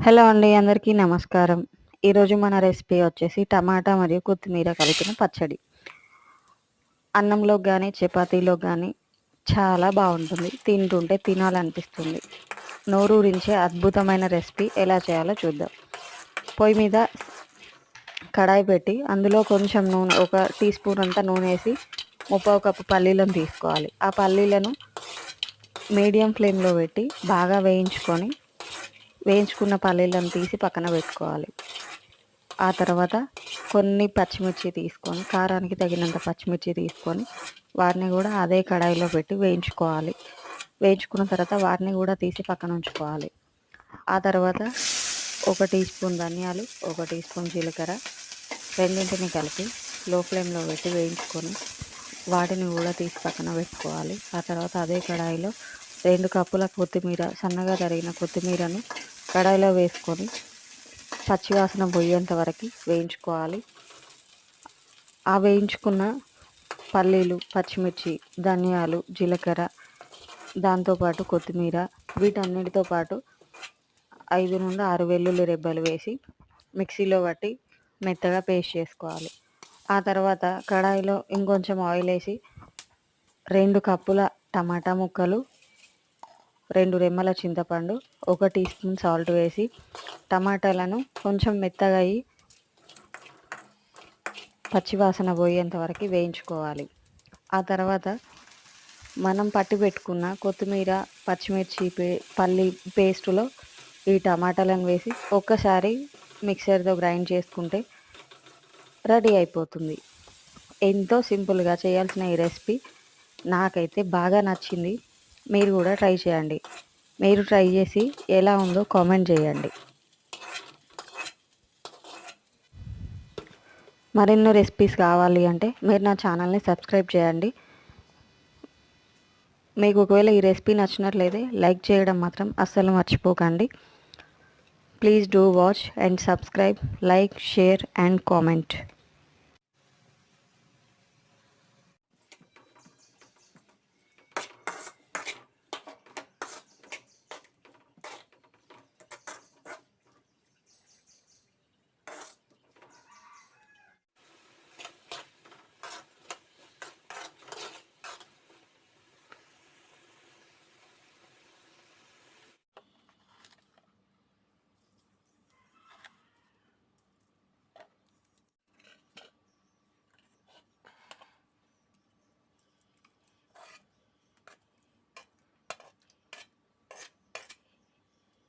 Hello అండి అందరికీ నమస్కారం. ఈరోజు మన రెసిపీ వచ్చేసి టమాటా మరియు కొత్తిమీర కలిపిన పచ్చడి. అన్నంలో కానీ చపాతీలో కానీ చాలా బాగుంటుంది. తింటుంటే తినాలనిపిస్తుంది. నోరూరించే అద్భుతమైన రెసిపీ ఎలా చేయాలో చూద్దాం. పొయ్యి మీద కడాయి పెట్టి అందులో కొంచెం నూనె ఒక టీ స్పూన్ అంతా నూనె వేసి ముప్పావు కప్పు పల్లీలను తీసుకోవాలి. ఆ పల్లీలను మీడియం ఫ్లేమ్లో పెట్టి బాగా వేయించుకొని వేయించుకున్న పల్లీలను తీసి పక్కన పెట్టుకోవాలి. ఆ తర్వాత కొన్ని పచ్చిమిర్చి తీసుకొని కారానికి తగినంత పచ్చిమిర్చి తీసుకొని వాటిని కూడా అదే కడాయిలో పెట్టి వేయించుకోవాలి. వేయించుకున్న తర్వాత వాటిని కూడా తీసి పక్కన ఉంచుకోవాలి. ఆ తర్వాత ఒక టీ స్పూన్ ధనియాలు ఒక టీ స్పూన్ జీలకర్ర రెండింటిని కలిపి లో ఫ్లేమ్లో పెట్టి వేయించుకొని వాటిని కూడా తీసి పక్కన పెట్టుకోవాలి. ఆ తర్వాత అదే కడాయిలో రెండు కప్పుల కొత్తిమీర సన్నగా తరిగిన కొత్తిమీరను కడాయిలో వేసుకొని పచ్చివాసన పోయేంత వరకు వేయించుకోవాలి. ఆ వేయించుకున్న పల్లీలు పచ్చిమిర్చి ధనియాలు జీలకర్ర దాంతోపాటు కొత్తిమీర వీటన్నిటితో పాటు ఐదు నుండి ఆరు వెల్లుల్లి రెబ్బలు వేసి మిక్సీలో పట్టి మెత్తగా పేస్ట్ చేసుకోవాలి. ఆ తర్వాత కడాయిలో ఇంకొంచెం ఆయిల్ వేసి రెండు కప్పుల టమాటా ముక్కలు రెండు రెమ్మల చింతపండు ఒక టీ స్పూన్ సాల్ట్ వేసి టమాటాలను కొంచెం మెత్తగా అయ్యి పచ్చివాసన పోయేంత వరకు వేయించుకోవాలి. ఆ తర్వాత మనం పట్టి పెట్టుకున్న కొత్తిమీర పచ్చిమిర్చి పే పల్లి పేస్టులో ఈ టమాటాలను వేసి ఒక్కసారి మిక్సర్తో గ్రైండ్ చేసుకుంటే రెడీ అయిపోతుంది. ఎంతో సింపుల్గా చేయాల్సిన ఈ రెసిపీ నాకైతే బాగా నచ్చింది. మీరు కూడా ట్రై చేయండి. మీరు ట్రై చేసి ఎలా ఉందో కామెంట్ చేయండి. మరెన్నో రెసిపీస్ కావాలి అంటే మీరు నా ఛానల్ని సబ్స్క్రైబ్ చేయండి. మీకు ఒకవేళ ఈ రెసిపీ నచ్చినట్లయితే లైక్ చేయడం మాత్రం అస్సలు మర్చిపోకండి. Please do watch and subscribe like share and comment.